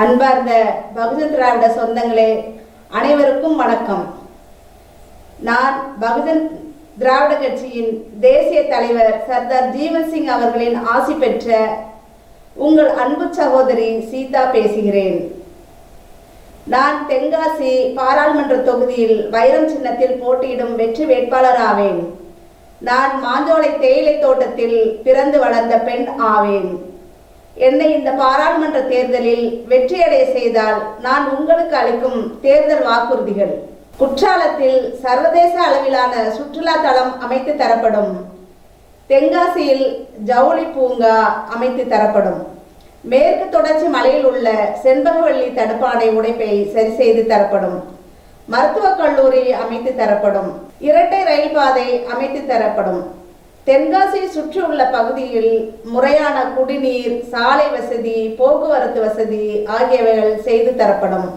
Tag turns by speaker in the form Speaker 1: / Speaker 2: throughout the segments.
Speaker 1: அன்பார்ந்த பகுஜன் திராவிட சொந்தங்களே அனைவருக்கும் வணக்கம். நான் பகுஜன் திராவிட கட்சியின் தேசிய தலைவர் சர்தார் ஜீவன் சிங் அவர்களின் ஆசி பெற்ற உங்கள் அன்பு சகோதரி சீதா பேசுகிறேன். நான் தென்காசி பாராளுமன்ற தொகுதியில் வைரம் சின்னத்தில் போட்டியிடும் வெற்றி வேட்பாளர் ஆவேன். நான் மாஞ்சோலை தேயிலை தோட்டத்தில் பிறந்து வளர்ந்த பெண் ஆவேன். என்னை இந்த பாராளுமன்ற தேர்தலில் வெற்றியடைய செய்தால் நான் உங்களுக்கு அளிக்கும் தேர்தல் வாக்குறுதிகள். குற்றாலத்தில் சர்வதேச அளவிலான சுற்றுலா தளம் அமைத்து தரப்படும். தென்காசியில் ஜவுளி பூங்கா அமைத்து தரப்படும். மேற்கு தொடர்ச்சி மலையில் உள்ள செண்பகவள்ளி தடுப்பாணை உடைப்பை சரி செய்து தரப்படும். மருத்துவக் கல்லூரி அமைத்து தரப்படும். இரட்டை ரயில் பாதை அமைத்து தரப்படும். தென்காசியை சுற்றியுள்ள பகுதியில் முறையான குடிநீர் சாலை வசதி போக்குவரத்து வசதி ஆகியவைகள் செய்து தரப்படும்.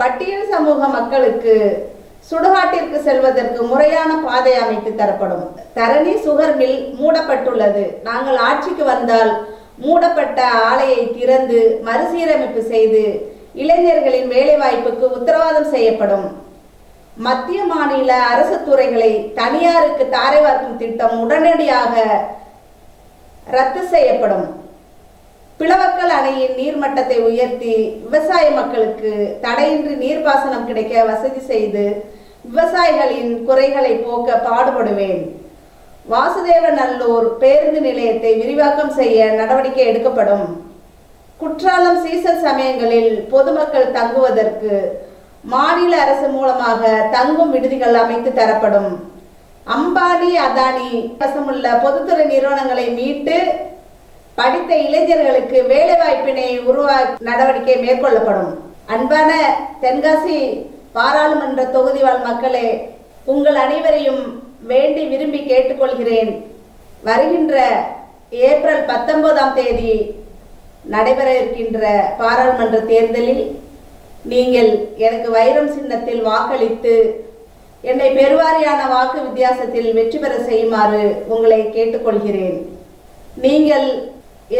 Speaker 1: பட்டியல் சமூக மக்களுக்கு சுடுகாட்டிற்கு செல்வதற்கு முறையான பாதை அமைத்து தரப்படும். தரணி சுகர் மில் மூடப்பட்டுள்ளது. நாங்கள் ஆட்சிக்கு வந்தால் மூடப்பட்ட ஆலையை திறந்து மறுசீரமைப்பு செய்து இளைஞர்களின் வேலைவாய்ப்புக்கு உத்தரவாதம் செய்யப்படும். மத்திய மாநில அரசு துறைகளை தனியாருக்கு தாரை வார்க்கும் திட்டம் உடனடியாக ரத்து செய்யப்படும். பிளவக்கல் அணையின் நீர்மட்டத்தை உயர்த்தி விவசாய மக்களுக்கு தடையின்றி நீர்ப்பாசனம் கிடைக்க வசதி செய்து விவசாயிகளின் குறைகளை போக்க பாடுபடுவேன். வாசுதேவ நல்லூர் பேருந்து நிலையத்தை விரிவாக்கம் செய்ய நடவடிக்கை எடுக்கப்படும். குற்றாலம் சீசன் சமயங்களில் பொதுமக்கள் தங்குவதற்கு மாநில அரசு மூலமாக தங்கும் விடுதிகள் அமைத்து தரப்படும். அம்பானி அதானி வசமுள்ள பொதுத்துறை நிறுவனங்களை மீட்டு படித்த இளைஞர்களுக்கு வேலைவாய்ப்பினை உருவா நடவடிக்கை மேற்கொள்ளப்படும். அன்பான தென்காசி பாராளுமன்ற தொகுதி வாழ் மக்களே உங்கள் அனைவரையும் வேண்டி விரும்பி கேட்டுக்கொள்கிறேன். வருகின்ற ஏப்ரல் பத்தொன்பதாம் தேதி நடைபெற இருக்கின்ற பாராளுமன்ற தேர்தலில் நீங்கள் எனக்கு வைரம் சின்னத்தில் வாக்களித்து என்னை பெருவாரியான வாக்கு வித்தியாசத்தில் வெற்றி பெற செய்யுமாறு உங்களை கேட்டுக்கொள்கிறேன். நீங்கள்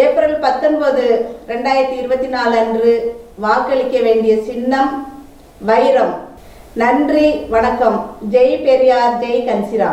Speaker 1: ஏப்ரல் பத்தொன்பது ரெண்டாயிரத்தி இருபத்தி நாலு அன்று வாக்களிக்க வேண்டிய சின்னம் வைரம். நன்றி வணக்கம். ஜெய் பெரியார் ஜெய் கன்சிரா